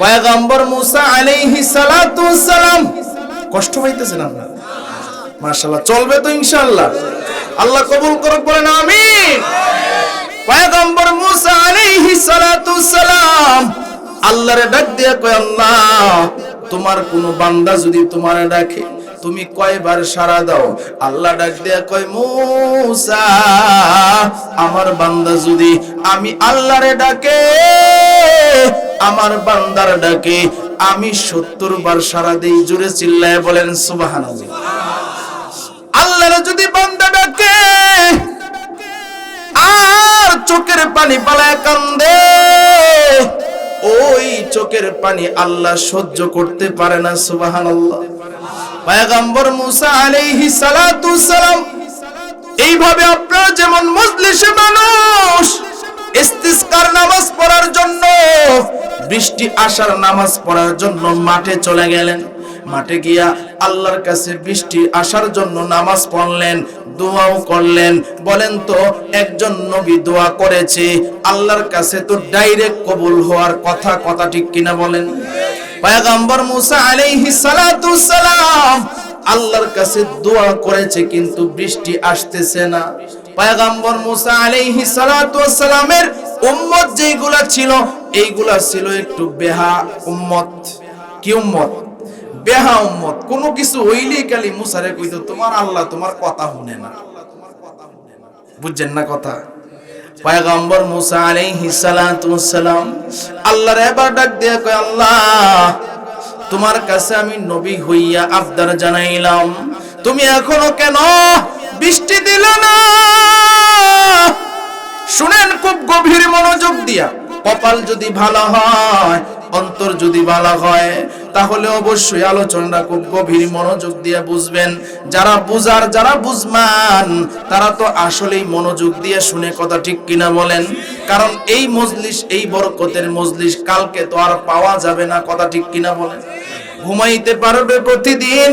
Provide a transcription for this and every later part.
পয়গম্বর মুসা আলাইহি সালাতু সালাম কষ্ট পাইতেছেন মাশাআল্লাহ, চলবে তো ইনশাআল্লাহ। আল্লাহ কবুল করুক, বলেন আমিন। পয়গম্বর মুসা আলাইহি সালাতু সালাম আল্লাহরে ডাক দিয়া কয়, আল্লাহ, তোমার কোন বান্দা যদি তোমারে ডাকে, তুমি কয়বার সাড়া দাও? আল্লাহ ডাক দিয়া কয়, মুসা, আমার বান্দা যদি আমি আল্লাহরে ডাকে আমার বান্দার ডাকে। আমি সত্তর বার সারা দেই জুড়ে চিল্লায় বলেন সুবাহান আল্লাহর যদি বান্দা ডাকে, আর চোখের পানি পালায় কান্দে, ওই চোখের পানি আল্লাহ সহ্য করতে পারে না সুবাহান আল্লাহ পায়গাম্বর মুসা আলাইহি সালাতু সালাম, এইভাবে আপনারা যেমন মজলিসে মানুষ ইস্তিসকার নামাজ পড়ার জন্য। বৃষ্টি আসার নামাজ পড়ার জন্য মাঠে চলে গেলেন। মাঠে গিয়া আল্লাহর কাছে বৃষ্টি আসার জন্য নামাজ পড়লেন, দোয়াও করলেন। বলেন তো, একজন নবী দোয়া করেছে, আল্লাহর কাছে তো ডাইরেক্ট কবুল হওয়ার কথা কথা ঠিক কিনা বলেন? পয়গম্বর মুসা আলাইহিস সালাতু সালাম আল্লাহর কাছে দোয়া করেছে, কিন্তু বৃষ্টি আসতেছে না। পয়গম্বর মুসা আলাইহিস সালাতু সালামের উম্মত যেইগুলা ছিল, এইগুলা ছিল একটু বেহা উম্মত। কি উম্মত? বেহা উম্মত। কোনো কিছু হইলেই খালি মুসারে কইতো, তোমার আল্লাহ তোমার কথা শুনে না। বুঝছেন না কথা? পয়গম্বর মুসা আলাইহিস সালাতু সালাম আল্লাহর এবার ডাক দিয়ে কয়, আল্লাহ, তোমার কাছে আমি নবী হইয়া আবদার জানাইলাম। তুমি এখনও কেন বৃষ্টি দিল না। শুনেন খুব গভীর মনোযোগ দিয়া। কপাল যদি ভালো হয়, অন্তর যদি ভালো হয়, তাহলে অবশ্যই আলোচনাটা খুব গভীর মনোযোগ দিয়ে বুঝবেন। যারা বুঝার, যারা বুঝমান, তারা তো আসলেই মনোযোগ দিয়ে শুনে কথা ঠিক কিনা বলেন। কারণ এই মজলিস, এই বরকতের মজলিস কালকে তো আর পাওয়া যাবে না কথা ঠিক কিনা বলেন। ঘুমাইতে পারবে প্রতিদিন,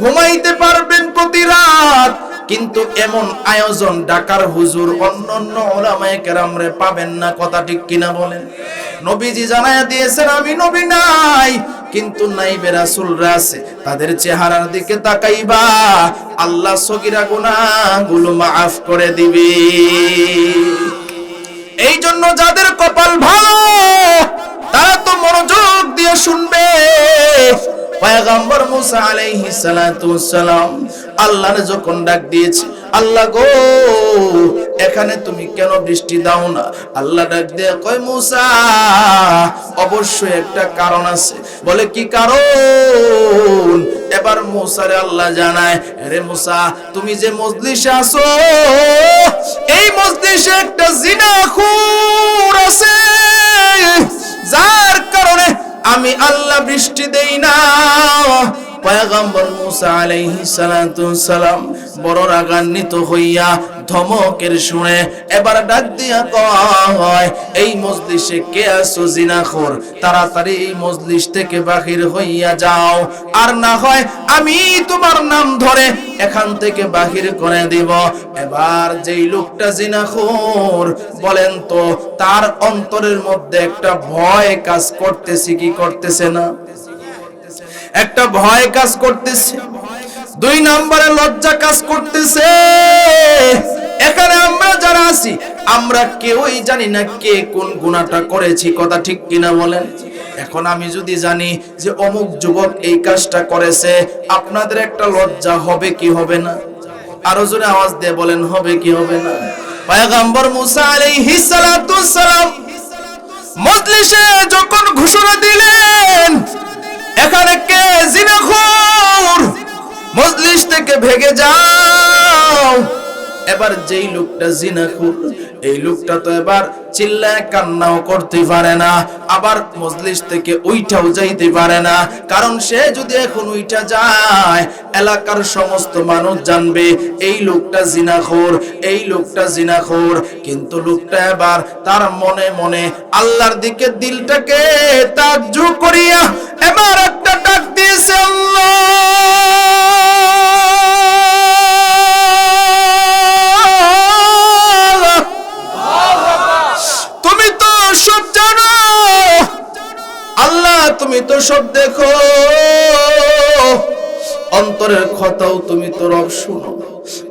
ঘুমাইতে পারবেন প্রতি রাত। কিন্তু এমন আয়োজন ডাকার হুজুর অন্য অন্য ওলামায়ে কেরামরে পাবেন না, কথা ঠিক কিনা বলেন। নবীজি জানায়া দিয়েছেন, আমি নবী নাই, কিন্তু নাইবে রাসূলরা আছে, তাদের চেহারার দিকে তাকাইবা, আল্লাহ সগিরা গুনা গুনাহগুলো মাফ করে দিবে। এই জন্য যাদের কপাল ভালো তারা তো মনোযোগ দিয়ে শুনবে। পয়গম্বর মুসা আলাইহিস সালাতু সালাম আল্লাহর যখন ডাক দিয়েছে, আল্লাহ গো, এখানে তুমি কেন বৃষ্টি দাও না? আল্লাহ ডাক দিয়ে, কয় মুসা, অবশ্যই একটা কারণ আছে। বলে, কি কারণ? এবার মুসারে আল্লাহ জানায়, আরে মুসা, তুমি যে মজলিসে আছো, এই মজলিসে একটা জিনা জিনাখুর আছে। যার কারণে আমি আল্লাহ বৃষ্টি দেই না। পয়গম্বর মুসা আলাইহিস সালাতু সালাম বড় রাগান্বিত হইয়া ধমকের শুনে এবার ডাক দিয়া কয়, এই মজলিসে কে আছো জিনাখোর? তাড়াতাড়ি এই মজলিস থেকে বাহির হইয়া যাও। আর না হয় আমি তোমার নাম ধরে এখান থেকে বাহির করে দিব। এবার যেই লোকটা জিনাখোর, বলেন তো, তার অন্তরের মধ্যে একটা ভয় কাজ করতেছে কি করতেছে না? একটা ভয় কাজ করতেছে। দুই নম্বরে লজ্জা কাজ করতেছে। এখানে আমরা যারা আছি, আমরা কেউই জানি না কে কোন গুণাটা করেছি, কথা ঠিক কিনা বলেন? এখন আমি যদি জানি যে অমুক যুবক এই কাজটা করেছে, আপনাদের একটা লজ্জা হবে কি হবে না? আরও জোরে আওয়াজ দিয়ে বলেন, হবে কি হবে না? পয়গম্বর মুসা আলাইহিস সালাতু সালাম মজলিসে যখন ঘোষণা দিলেন এখানে কে জিনাখুর? মজলিস থেকে ভেগে যাও। এবার যেই লোকটা জিনাখুর এই লোকটা তো এবার চিল্লায় কান্নাও করতে পারে না, আবার মজলিস থেকে উইঠাও যাইতে পারে না। কারণ সে যদি এখন উইঠা যায়, এলাকার সমস্ত মানুষ জানবে, এই লোকটা জিনাখোর এই লোকটা জিনাখোর কিন্তু লোকটা এবার তার মনে মনে আল্লাহর দিকে দিলটাকে তাজ্জু করিয়া এবার একটা ডাক দিয়েছে আল্লাহ। সব দেখো। অন্তরের কথাও তুমি তো রব শুনো।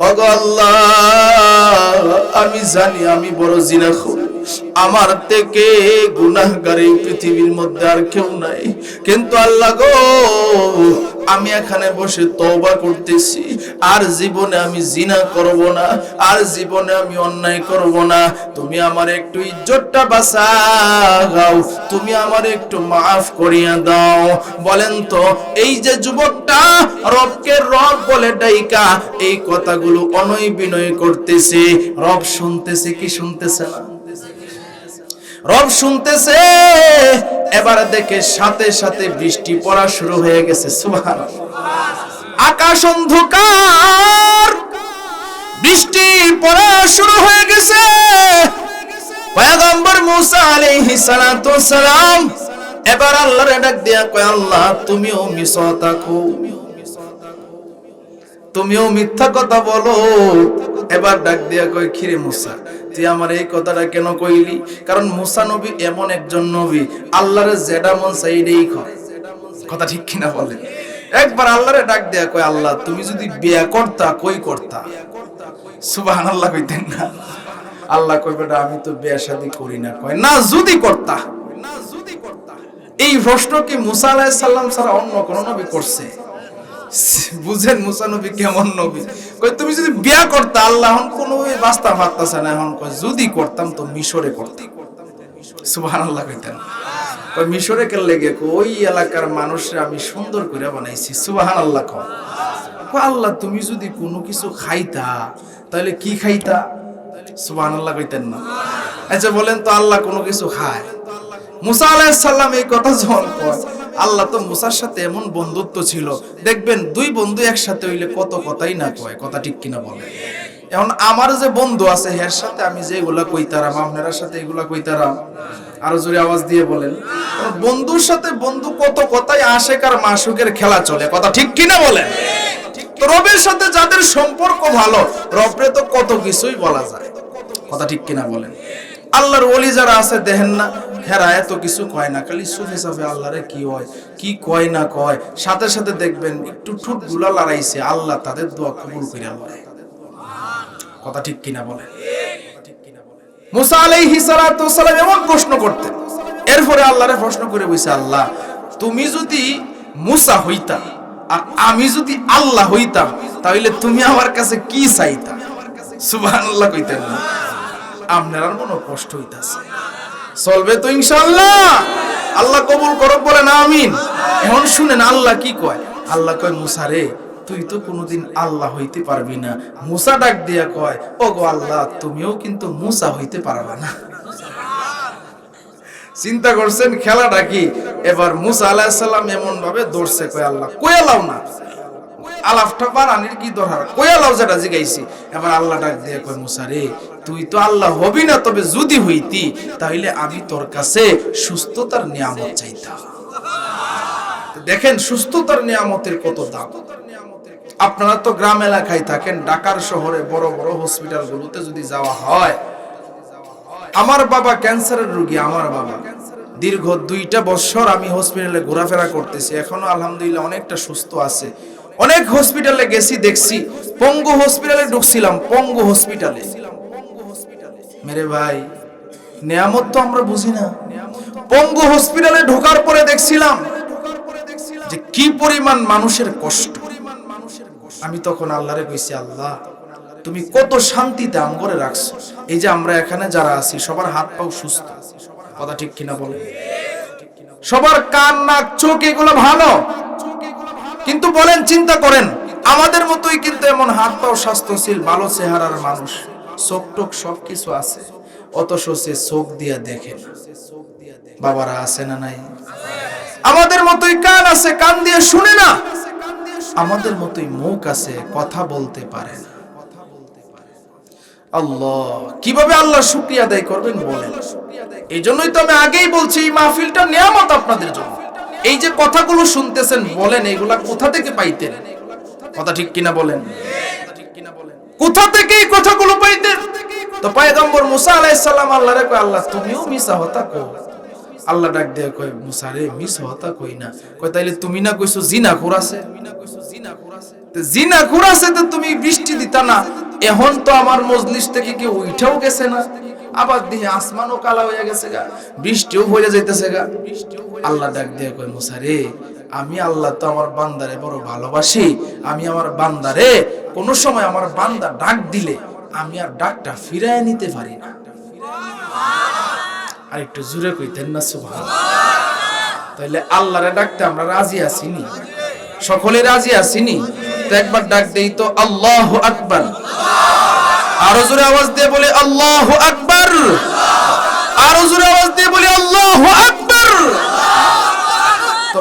অগ আল্লাহ, আমি জানি আমি বড় জিনাখুর আমার থেকে গুনাহগার এই পৃথিবীর মধ্যে আর কেউ নাই। কিন্তু আল্লাহ গো, আমি এখানে বসে তওবা করতেছি। আর জীবনে আমি জিনা করব না, আর জীবনে আমি অন্যায় করব না। তুমি আমার একটু ইজ্জতটা বাঁচাও, তুমি আমার একটু মাফ করিয়া দাও। বলেন তো, এই যে যুবকটা রবকে রব বলে ডাইকা, এই কথাগুলো অনয় বিনয় করতেছে। রব শুনতেছে কি শুনতেছে না? রব শুনতেছে, এবার দেখে সাথে সাথে বৃষ্টি পড়া শুরু হয়ে গেছে আকাশ অন্ধকার, বৃষ্টি পড়া শুরু হয়ে গেছে। পয়গম্বর মুসা আলাইহিস সালাতু সালাম এবার আল্লাহর ডাক দিয়া কয়, আল্লাহ, তুমিও মিছা থাকো। তুমিও মিথ্যা কথা বলো। এবার ডাক দিয়া কয় খিরে মুসা তুই আমার এই কথাটা কেন কইলি? কারণ মুসা নবী এমন একজন নবী, আল্লাহর জেডা মন সাইডেই খায় কথা ঠিক কিনা বলে একবার আল্লাহরে ডাক দেয়া কয়, আল্লাহ, তুমি যদি বিয়া করতা, কই করতা? সুবাহান আল্লাহ কইতেন না। আল্লাহ কই বেটা, আমি তো বিয়া শাদি করি না। কয় না যদি করতা না, যদি করতা। এই প্রশ্ন কি মুসা আলাইহিস সালাম ছাড়া অন্য কোন নবী করছে? বুঝেন মুসা নবী কেমন নবী? কই তুমি যদি বিয়া করতা আল্লাহ এখন কোনো বাস্তা ফাত্তাছে না। এখন কয় যদি করতাম তো মিশরে করতাম। সুবহানাল্লাহ কইতেন। কই মিশরে কে লেগে কই, ওই এলাকার মানুষরা আমি সুন্দর করে বানাইছি। সুবহানাল্লাহ কয়, আল্লাহ তুমি যদি কোনো কিছু খাইতা তাহলে কি খাইতা? সুবহানাল্লাহ কইতেন না। আচ্ছা বলেন তো আল্লাহ কোনো কিছু খায়? মুসা আলাইহিস সালাম এই কথা যখন কয় আল্লাহ তো মুসার সাথে এমন বন্ধুত্ব ছিল। দেখবেন দুই বন্ধু একসাথে হইলে কত কথাই না কয়, কথা ঠিক কিনা বলে। এখন আমার যে বন্ধু আছে এর সাথে আমি যে এগুলা কইতারাম, আপনার সাথে এগুলা কইতারাম, আরও জোরে আওয়াজ দিয়ে বলেন। বন্ধুর সাথে বন্ধু কত কথাই আশেক আর মাসুকের খেলা চলে, কথা ঠিক কিনা বলেন? রবের সাথে যাদের সম্পর্ক ভালো, রবরে তো কত কিছুই বলা যায়, কথা ঠিক কিনা বলেন। আল্লাহর ওলি যারা আছে, দেখেন না হেরা এত কিছু কয় না, খালি সুফে সাফে আল্লাহরে কি হয়, কি কয় না কয়। সাথে সাথে দেখবেন একটু ঠুটগুলা লড়াইছে, আল্লাহ তাদের দোয়া কবুল করে লয় কথা ঠিক কিনা বলে মুসা সালাম এমন প্রশ্ন এরপরে আল্লাহরে প্রশ্ন করে আল্লাহ, তুমি যদি মুসা হইতা আর আমি যদি আল্লাহ হইতাম, তাহলে তুমি আমার কাছে কি চাইতা? সুবহানাল্লাহ কইতেন। না আপনার মনে কষ্ট হইতাছে। চলবে তো ইনশাআল্লাহ। আল্লাহ কবুল করো বলেন, আমিন। এখন শুনেন, আল্লাহ কি কয়? আল্লাহ কয়, মুসা রে, তুই তো কোনোদিন আল্লাহ হইতে পারবি না। মুসা ডাক দিয়া কয় ও গো আল্লাহ, তুমিও কিন্তু মুসা হইতে পারবা না। চিন্তা করছেন, খেলাটা কি? এবার মুসা আলাইহিস সালাম এমন ভাবে দৌড়ছে, কয়, আল্লাহ কয়ালাও না। আলাফটা বানানির কি দরকার? কয়ালাও যেটা জিগাইছি। এবার আল্লাহ ডাক দিয়ে কয়, মুসা রে তুই তো আল্লাহ হবি না, তবে যদি হইতি তাহলে আমি তোর কাছে সুস্থতার নিয়ামত চাইতাম। দেখেন, সুস্থতার নিয়ামতের কত দাম। আপনারা তো গ্রাম এলাকায় থাকেন, ঢাকার শহরে বড় বড় হসপিটাল গুলোতে যদি যাওয়া হয়। আমার বাবা ক্যান্সারের রোগী, আমার বাবা। দীর্ঘ দুইটা বছর আমি হসপিটালে ঘোরাফেরা করতেছি, এখনও আলহামদুলিল্লাহ অনেকটা সুস্থ আছে। অনেক হসপিটালে গেছি, দেখছি, পঙ্গু হসপিটালে ঢুকছিলাম, পঙ্গু হসপিটালে। মেরে ভাই, নিয়ামত তো আমরা বুঝি না। পঙ্গু হসপিটালে ঢোকার পরে দেখছিলাম যে কি পরিমাণ মানুষের কষ্ট। আমি তখন আল্লাহরে কইছি, আল্লাহ, তুমি কত শান্তি শান্তিতে আমগরে রাখছো। এই যে আমরা এখানে যারা আছি, সবার হাত পাও সুস্থ। কথা ঠিক কিনা বলে সবার কান, নাক, চোখ এগুলো ভালো। কিন্তু বলেন, চিন্তা করেন, আমাদের মতোই কিন্তু এমন হাত পাও স্বাস্থ্যশীল, ভালো চেহারার মানুষ। চোখ টোক সবকিছু আছে, অথচ সে চোখ দিয়া দেখে বাবারা আছে না নাই? আমাদের মতোই কান আছে, কান দিয়ে শুনে না। আমাদের মতোই মুখ আছে, কথা বলতে পারে না। আল্লাহ, কীভাবে আল্লাহ শুক্রিয়া আদায় করবেন বলেন? এই জন্যই তো আমি আগেই বলছি, এই মাহফিলটা নিয়ামত আপনাদের জন্য। এই যে কথাগুলো শুনতেছেন, বলেন, এগুলা কোথা থেকে পাইতেন? কথা ঠিক কিনা বলেন? কোথা থেকে এই কথাগুলো পাইতেন তো পয়গম্বর মুসা আলাইহিস সালাম আল্লাহরে কয়, আল্লাহ, তুমিও মিসা হতা কো আল্লাহ ডাক দিয়ে কয়, মুসা রে, মিস হতা কই না? কয়, তাইলে তুমি না কইছো জিনা করাছে তো জিনা করাছে তো তুমি বৃষ্টি দিতা না। এখন তো আমার মজলিস থেকে কি উইঠাও গেছে না। আবার দিহে আসমানও কালা হয়ে গেছে গা। বৃষ্টিও হয়ে যাইতেছে গা। আল্লাহ ডাক দিয়ে কয়, মুসা রে আমি আল্লাহ তো আমার বান্দারে বড় ভালোবাসি, আমি আমার বান্দারে কোন সময় আমার বান্দা ডাক দিলে আমি আর ডাকটা ফিরায় নিতে পারি না। আর একটু জুড়ে কইতেন না সুবহান তাহলে আল্লাহরে ডাকতে আমরা রাজি আছিনি? সকলে রাজি আছিনি? তো একবার ডাক দেই তো আল্লাহ আকবার। আরও জোরে আওয়াজ দিয়ে বলে আল্লাহ আকবার। আরও জোরে আওয়াজ দিয়ে বলে আল্লাহ আকবার। তো